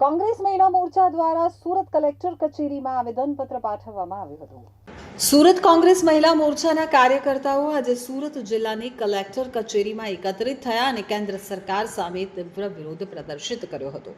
કોંગ્રેસ મહિલા મોરચા દ્વારા સુરત કલેક્ટર કચેરીમાં આવેદનપત્ર પાઠવવામાં આવ્યું હતું. સુરત કોંગ્રેસ મહિલા મોરચાના કાર્યકર્તાઓ આજે સુરત જિલ્લાની કલેક્ટર કચેરીમાં એકત્રિત થયા અને કેન્દ્ર સરકાર સામે તીવ્ર વિરોધ પ્રદર્શિત કર્યો હતો.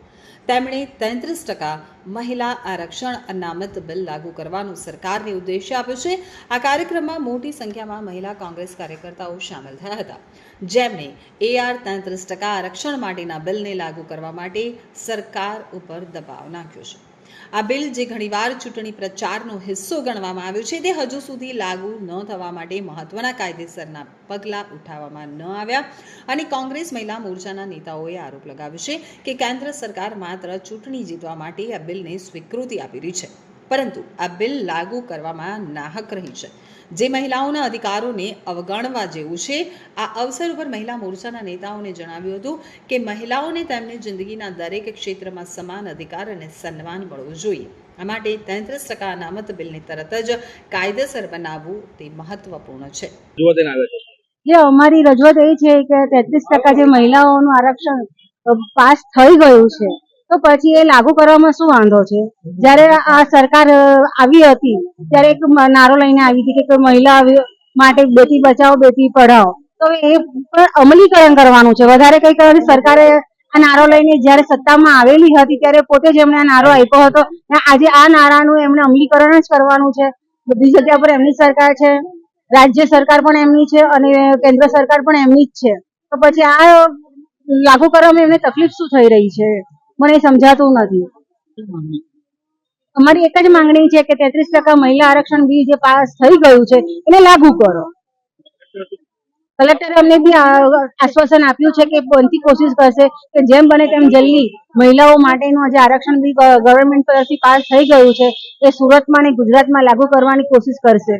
તેમણે તેત્રીસ ટકા મહિલા આરક્ષણ અનામત બિલ લાગુ કરવાનું સરકારને ઉદ્દેશ્ય આપ્યો છે. આ કાર્યક્રમમાં મોટી સંખ્યામાં મહિલા કોંગ્રેસ કાર્યકર્તાઓ સામેલ થયા હતા. જેમણે એઆર તેત્રીસ ટકા આરક્ષણ માટેના બિલને લાગુ કરવા માટે સરકાર ઉપર દબાવ નાખ્યો છે. આ બિલ જે ઘણીવાર ચૂંટણી પ્રચારનો હિસ્સો ગણવામાં આવ્યો છે, તે હજુ સુધી લાગુ ન થવા માટે મહત્વના કાયદેસરના પગલાં ઉઠાવવામાં ન આવ્યા. અને કોંગ્રેસ મહિલા મોરચાના નેતાઓએ આરોપ લગાવ્યો છે કે કેન્દ્ર સરકાર માત્ર ચૂંટણી જીતવા માટે આ બિલને સ્વીકૃતિ આપી રહી છે. પરંતુ આ બિલ લાગુ કરવામાં નાહક રહી છે. જે મહિલાઓના અધિકારોને અવગણવા જેવું છે આ અવસર ઉપર મહિલા મોરચાના નેતાઓને જણાવ્યું હતું કે મહિલાઓને તેમની જિંદગીના દરેક ક્ષેત્રમાં સમાન અધિકાર અને સન્માન મળવું જોઈએ. આ માટે તેત્રીસ ટકા અનામત બિલને તરત જ કાયદેસર બનાવવું તે મહત્વપૂર્ણ છે. જે અમારી રજૂઆત એ છે કે તેત્રીસ ટકા જે મહિલાઓનું આરક્ષણ પાસ થઈ ગયું છે તો પછી એ લાગુ કરવામાં શું વાંધો છે? જ્યારે આ સરકાર આવી હતી, ત્યારે એક નારો લઈને આવી હતી કે મહિલા માટે બેટી બચાવો, બેટી પઢાઓ તો એ પણ અમલીકરણ કરવાનું છે. વધારે કઈ કરવાની સરકારે આ નારો લઈને જ્યારે સત્તામાં આવેલી હતી, ત્યારે પોતે જ એમણે આ નારો આપ્યો હતો. આજે આ નારાનું એમણે અમલીકરણ જ કરવાનું છે. બધી જગ્યા પર એમની સરકાર છે, રાજ્ય સરકાર પણ એમની છે અને કેન્દ્ર સરકાર પણ એમની જ છે. તો પછી આ લાગુ કરવામાં એમને તકલીફ શું થઈ રહી છે? મને સમજાતું નથી. અમારી એક જ માંગણી છે કે તેત્રીસ ટકા મહિલા આરક્ષણ બિલ જે પાસ થઈ ગયું છે, એને લાગુ કરો. કલેક્ટરે અમને બી આશ્વાસન આપ્યું છે કે બનતી કોશિશ કરશે કે જેમ બને તેમ જલ્દી મહિલાઓ માટેનું જે આરક્ષણ બિલ ગવર્મેન્ટ તરફથી પાસ થઈ ગયું છે, એ સુરતમાં અને ગુજરાતમાં લાગુ કરવાની કોશિશ કરશે.